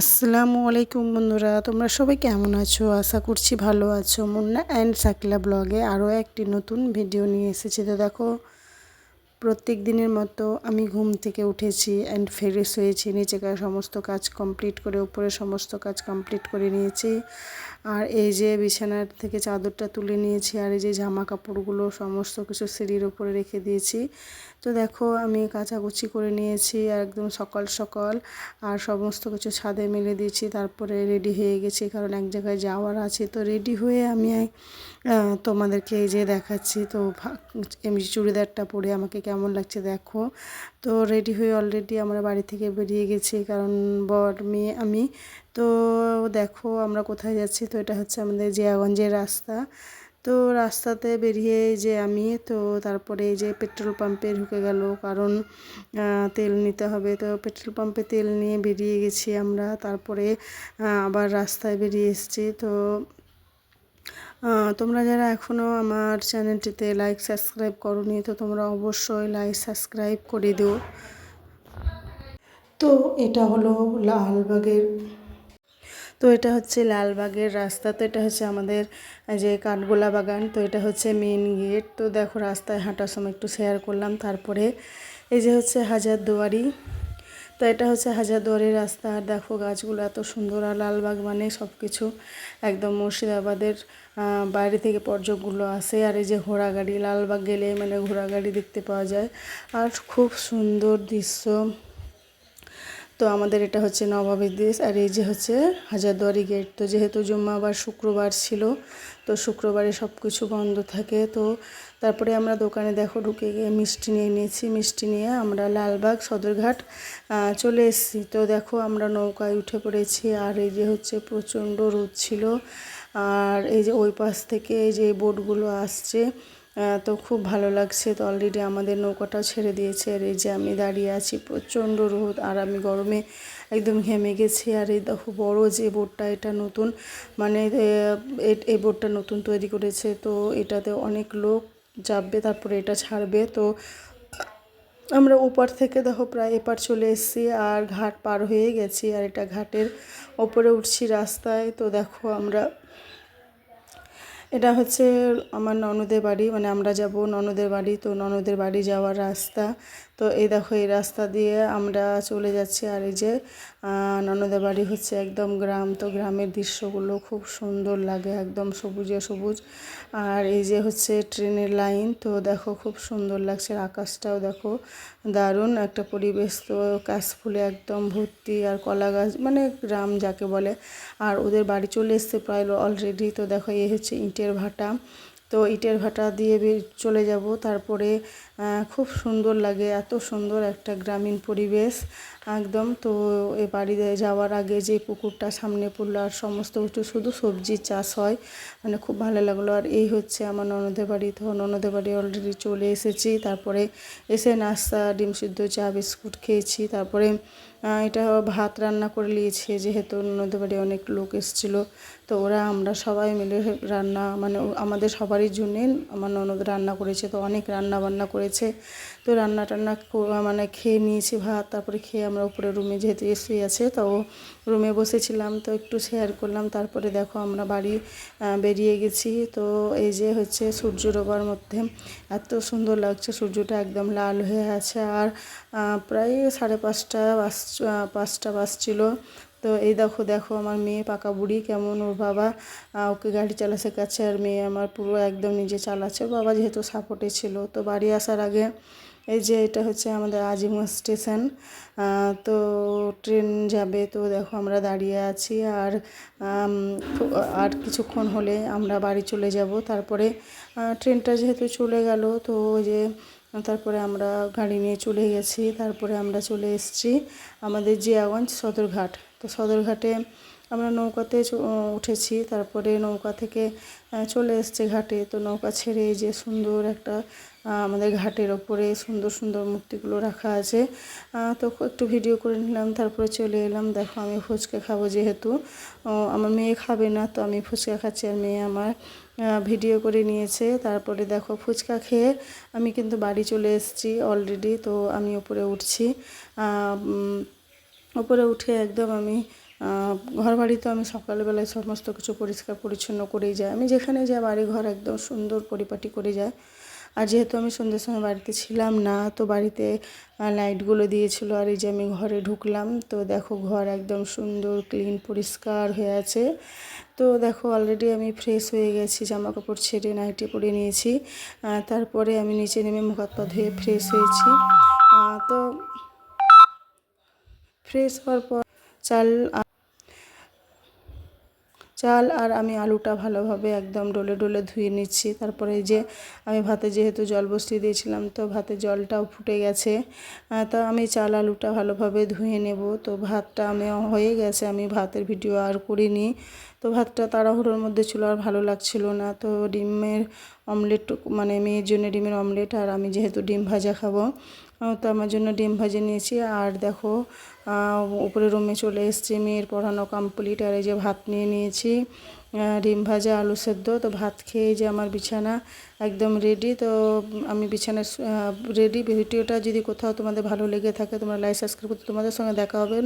আসসালামু আলাইকুম বন্ধুরা, তোমরা সবাই কেমন আছো? আশা করছি ভালো আছো। মুন্না অ্যান্ড সাকলা ব্লগে আরও একটি নতুন ভিডিও নিয়ে এসেছি। তো দেখো, প্রত্যেক দিনের মতো আমি ঘুম থেকে উঠেছি অ্যান্ড ফ্রেশ হয়েছি। নিচেকার সমস্ত কাজ কমপ্লিট করে, উপরে সমস্ত কাজ কমপ্লিট করে নিয়েছি। আর এই যে বিছানার থেকে চাদরটা তুলে নিয়েছি আর এই যে জামা কাপড়গুলো, সমস্ত কিছু সিঁড়ির উপরে রেখে দিয়েছি। তো দেখো, আমি কাচাকুচি করে নিয়েছি একদম সকাল সকাল আর সমস্ত কিছু ছাদে মেলে দিয়েছি। তারপরে রেডি হয়ে গেছি, কারণ এক জায়গায় যাওয়ার আছে। তো রেডি হয়ে আমি তোমাদেরকে এই যে দেখাচ্ছি। তো এমনি চুড়িদারটা পরে আমাকে কেমন লাগছে দেখো। তো রেডি হয়ে অলরেডি আমরা বাড়ি থেকে বেরিয়ে গেছি, কারণ বর, মেয়ে, আমি তো দেখো আমরা কোথায় যাচ্ছি? তো এটা হচ্ছে আমাদের জিয়াগঞ্জের রাস্তা। তো রাস্তাতে বেরিয়ে যে আমি, তো তারপরে এই যে পেট্রোল পাম্পে ঢুকে গেল, কারণ তেল নিতে হবে। তো পেট্রোল পাম্পে তেল নিয়ে বেরিয়ে গেছি আমরা। তারপরে আবার রাস্তায় বেরিয়ে এসেছি। তো তোমরা যারা এখনও আমার চ্যানেলটিতে লাইক সাবস্ক্রাইব করনি, তো তোমরা অবশ্যই লাইক সাবস্ক্রাইব করে দিও। তো এটা হলো লালবাগের তো এটা হচ্ছে লালবাগের রাস্তা, তো এটা হচ্ছে আমাদের যে কাঠগোলা বাগান, তো এটা হচ্ছে মেন গেট তো দেখো রাস্তায় হাঁটার সময় একটু শেয়ার করলাম, তারপরে এই যে হচ্ছে হাজার দুয়ারি তো এটা হচ্ছে হাজারদুয়ারির রাস্তা, আর দেখো গাছগুলো এত সুন্দর, আর লালবাগ মানে সব কিছু একদম মুর্শিদাবাদের বাইরে থেকে পর্যটকগুলো আসে, আর এই যে ঘোড়া গাড়ি লালবাগ গেলে মানে ঘোড়া গাড়ি দেখতে পাওয়া যায়। আর খুব সুন্দর দৃশ্য। তো আমাদের এটা হচ্ছে নবাবের দেশ, আর এই যে হচ্ছে হাজারদুয়ারি গেট তো যেহেতু জুম্মাবার শুক্রবার ছিল, তো শুক্রবারে সব কিছু বন্ধ থাকে, তো তারপরে আমরা দোকানে দেখো ঢুকে গিয়ে মিষ্টি নিয়ে নিয়েছি, মিষ্টি নিয়ে আমরা লালবাগ সদরঘাট চলে এসেছি। তো দেখো আমরা নৌকায় উঠে পড়েছি, আর এই যে হচ্ছে প্রচণ্ড রোদ ছিল, আর এই যে ওই পাশ থেকে এই যে বোটগুলো আসছে তো খুব ভালো লাগছে। তো অলরেডি আমাদের নৌকাটাও ছেড়ে দিয়েছে। আর এই যে আমি দাঁড়িয়ে আছি প্রচণ্ড রোদ আর আমি গরমে একদম ঘেমে গেছি। আর এই দেখো বড়ো যে বোটটা, এটা নতুন মানে এই বোটটা নতুন তৈরি করেছে। তো এটাতে অনেক লোক যাবে, তারপরে এটা ছাড়বে। তো আমরা ওপার থেকে দেখো প্রায় এপার চলে এসেছি আর ঘাট পার হয়ে গেছি। আর এটা ঘাটের ওপরে উঠছি রাস্তায়। তো দেখো আমরা এটা হচ্ছে আমার ননদের বাড়ি মানে আমরা যাব ননদের বাড়ি, তো ননদের বাড়ি যাওয়ার রাস্তা তো এই দেখো, এই রাস্তা দিয়ে আমরা চলে যাচ্ছি আর এই যে ননদের বাড়ি হচ্ছে একদম গ্রাম। তো গ্রামের দৃশ্যগুলো খুব সুন্দর লাগে, একদম সবুজে সবুজ। আর এই যে হচ্ছে ট্রেনের লাইন, তো দেখো খুব সুন্দর লাগছে আকাশটাও দেখো দারুণ। একটা পরিবেশ তো কাশফুলে একদম ভর্তি, আর কলা গাছ মানে গ্রাম যাকে বলে। আর ওদের বাড়ি চলে এসছে প্রায় অলরেডি। তো দেখো, এই হচ্ছে ইটের ভাটা। তো ইটের ভাটা দিয়ে চলে যাব। তারপরে খুব সুন্দর লাগে, এত সুন্দর একটা গ্রামীণ পরিবেশ, একদম। তো এ বাড়িতে যাওয়ার আগে যে পুকুরটা সামনে পড়ল, আর সমস্ত কিছু শুধু সবজির চাষ হয় মানে খুব ভালো লাগল। আর এই হচ্ছে আমার ননদের বাড়ি। তো ননদের বাড়ি অলরেডি চলে এসেছি। তারপরে এসে নাস্তা, ডিম সিদ্ধ, চা, বিস্কুট খেয়েছি। তারপরে এটা ভাত রান্না করে নিয়েছে, যেহেতু ননদের বাড়ি অনেক লোক এসেছিল। তো ওরা, আমরা সবাই মিলে রান্না মানে আমাদের সবারই জন্যে আমার ননদ রান্না করেছে, তো অনেক রান্না বান্না করেছে। তো রান্না টান্না মানে খেয়ে নিয়েছি ভাত, তারপরে খেয়ে আমরা উপরে রুমে যেহেতু এসে আছে, তো রুমে বসেছিলাম, তো একটু শেয়ার করলাম। তারপরে দেখো আমরা বাড়ি বেরিয়ে গেছি। তো এই যে হচ্ছে সূর্য ডোবার মধ্যে, এত সুন্দর লাগছে, সূর্যটা একদম লাল হয়ে আছে। আর প্রায় সাড়ে পাঁচটা বাস পাঁচটা বাস ছিল। তো এই দেখো দেখো আমার মেয়ে, পাকা বুড়ি, কেমন ওর বাবা। ওকে গাড়ি চালা শেখাচ্ছে আর মেয়ে আমার পুরো একদম নিজে চালাচ্ছে। বাবা যেহেতু সাপোর্টে ছিল। তো বাড়ি আসার আগে এই যে এটা হচ্ছে আমাদের আজিমা স্টেশন। তো ট্রেন যাবে। তো দেখো আমরা দাঁড়িয়ে আছি। আর আর কিছুক্ষণ হলে আমরা বাড়ি চলে যাব। তারপরে ট্রেনটা যেহেতু চলে গেল, তো যে তারপরে আমরা গাড়ি নিয়ে চলে গেছি, তারপরে আমরা চলে এসেছি আমাদের জিয়াগঞ্জ সদরঘাট। তো সদরঘাটে আমরা নৌকাতে উঠেছি, তারপরে নৌকা থেকে চলে এসছে ঘাটে। তো নৌকা ছেড়ে যে সুন্দর একটা আমাদের ঘাটের ওপরে সুন্দর সুন্দর মূর্তিগুলো রাখা আছে। তো একটু ভিডিও করে নিলাম, তারপরে চলে এলাম। দেখো আমি ফুচকা খাব যেহেতু। আমার মেয়ে খাবে না, তো আমি ফুচকা খাচ্ছি আর মেয়ে আমার ভিডিও করে নিয়েছে। তারপরে দেখো ফুচকা খেয়ে আমি কিন্তু বাড়ি চলে এসেছি অলরেডি তো আমি ওপরে উঠছি। ওপরে উঠে একদম আমি ঘর বাড়ি তো আমি সকালবেলায় সমস্ত কিছু পরিষ্কার পরিচ্ছন্ন করেই যাই। আমি যেখানে যাই বাড়ি ঘর একদম সুন্দর পরিপাটি করে যাই। আর যেহেতু আমি সন্ধ্যের সময় বাড়িতে ছিলাম না, তো বাড়িতে লাইটগুলো দিয়েছিল আর এই যে আমি ঘরে ঢুকলাম, তো দেখো ঘর একদম সুন্দর ক্লিন পরিষ্কার হয়ে আছে। তো দেখো অলরেডি আমি ফ্রেশ হয়ে গেছি জামা কাপড় ছেড়ে নাইটি পরে নিয়েছি তারপরে আমি নিচে নেমে মুখ হাত পা ধুয়ে ফ্রেশ হয়েছি তো ফ্রেশ হওয়ার পর চাল চাল আর আমি আলুটা ভালোভাবে একদম ডলে ডলে ধুয়ে নিচ্ছি। তারপরে যে আমি ভাতে যেহেতু জল বসিয়ে দিয়েছিলাম, তো ভাতে জলটাও ফুটে গেছে। তো আমি চাল আলুটা ভালোভাবে ধুয়ে নেব। তো ভাতটা আমি, হয়ে গেছে, আমি ভাতের ভিডিও আর করিনি। তো ভাতটা তাড়াহুড়োর মধ্যে ছিল আর ভালো লাগছিল না। তো ডিমের অমলেট মানে মেয়ের জন্য ডিমের অমলেট, আর আমি যেহেতু ডিম ভাজা খাব তো আমার জন্য ডিম ভাজে নিয়েছি। আর দেখো উপরে রুমে চলে এসেছি মেয়ের পড়ানো কমপ্লিট আর এই যে ভাত নিয়ে নিয়েছি ডিম ভাজা, আলু সেদ্ধ। তো ভাত খেয়ে যে আমার বিছানা একদম রেডি তো আমি বিছানা রেডি ভিডিওটা যদি কোথাও তোমাদের ভালো লেগে থাকে, তোমরা লাইক সাবস্ক্রাইব করতে তোমাদের সঙ্গে দেখা হবে।